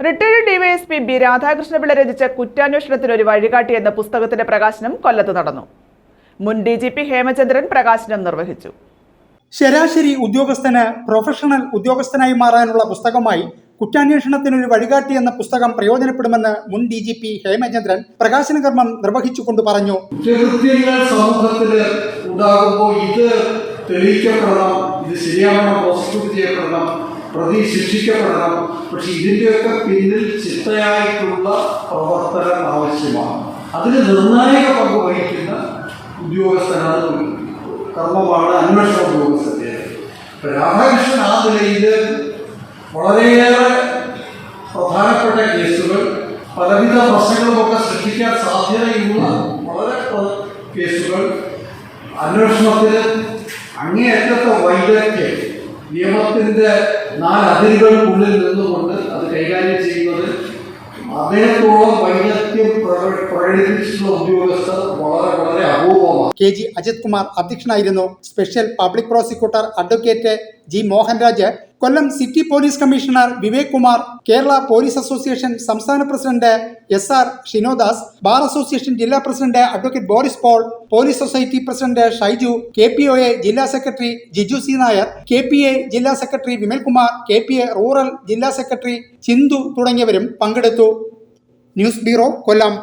Retired DYSP B Radhakrishna Pillai രചിച്ച കുറ്റാന്വേഷണത്തിന് ഒരു വഴികാട്ടി എന്ന പുസ്തകത്തിന്റെ പ്രകാശനം കൊല്ലത്ത് നടന്നു. മുൻ ഡി ജി പി ഹേമചന്ദ്രൻ പ്രകാശനം നിർവഹിച്ചു. ശരാശരി ഉദ്യോഗസ്ഥന് പ്രൊഫഷണൽ ഉദ്യോഗസ്ഥനായി മാറാനുള്ള പുസ്തകമായി കുറ്റാന്വേഷണത്തിനൊരു വഴികാട്ടി എന്ന പുസ്തകം പ്രയോജനപ്പെടുമെന്ന് മുൻ ഡി ജി പി ഹേമചന്ദ്രൻ പ്രകാശന കർമ്മം നിർവഹിച്ചുകൊണ്ട് പറഞ്ഞു. കുറ്റകൃത്യങ്ങൾ സമൂഹത്തിൽ ഉണ്ടാകുമ്പോൾ ഇത് തെളിയിക്കപ്പെടണം ഇത് ശരിയാവണം പ്രോസിക്യൂട്ട് ചെയ്യപ്പെടണം. പ്രതി ശിക്ഷിക്കപ്പെടണം പക്ഷെ ഇതിന്റെയൊക്കെ പിന്നിൽ ചിട്ടയായിട്ടുള്ള പ്രവർത്തനം ആവശ്യമാണ്. അതിന് നിർണായക പങ്ക് വഹിക്കുന്ന ഉദ്യോഗസ്ഥനാണ് കർമ്മമാണ് അന്വേഷണ ഉദ്യോഗസ്ഥന്റെ രാധാകൃഷ്ണൻ ആ നിലയിൽ വളരെയേറെ പ്രധാനപ്പെട്ട കേസുകൾ പലവിധ പ്രശ്നങ്ങളുമൊക്കെ സൃഷ്ടിക്കാൻ സാധ്യതയുള്ള വളരെ കേസുകൾ അന്വേഷണത്തിന് അങ്ങേയറ്റത്തെ വൈദഗ്ധ്യം നിയമത്തിന്റെ നാലതിരുകൾക്കുള്ളിൽ നിന്നുകൊണ്ട് അത് കൈകാര്യം ചെയ്യുന്നത് അദ്ദേഹത്തോളം വൈദഗ്ധ്യം പ്രക- പ്രകടിപ്പിച്ചിട്ടുള്ള ഉദ്യോഗസ്ഥർ വളരെ വളരെ അപൂർവമാണ്. കെ ജി അജിത് കുമാർ അധ്യക്ഷനായിരുന്നു. Special public prosecutor advocate G Mohanraj Kollam city police commissioner Vivek Kumar Kerala police association സംസ്ഥാന president S R Shinodas bar association ജില്ലാ president advocate Boris Paul police society president Shaiju K P O A ജില്ലാ secretary Jiju C Nair K P A ജില്ലാ secretary Vimalkumar K P A rural ജില്ലാ secretary Chinthu തുടങ്ങിയവരും പങ്കെടുത്തു. News bureau Kollam.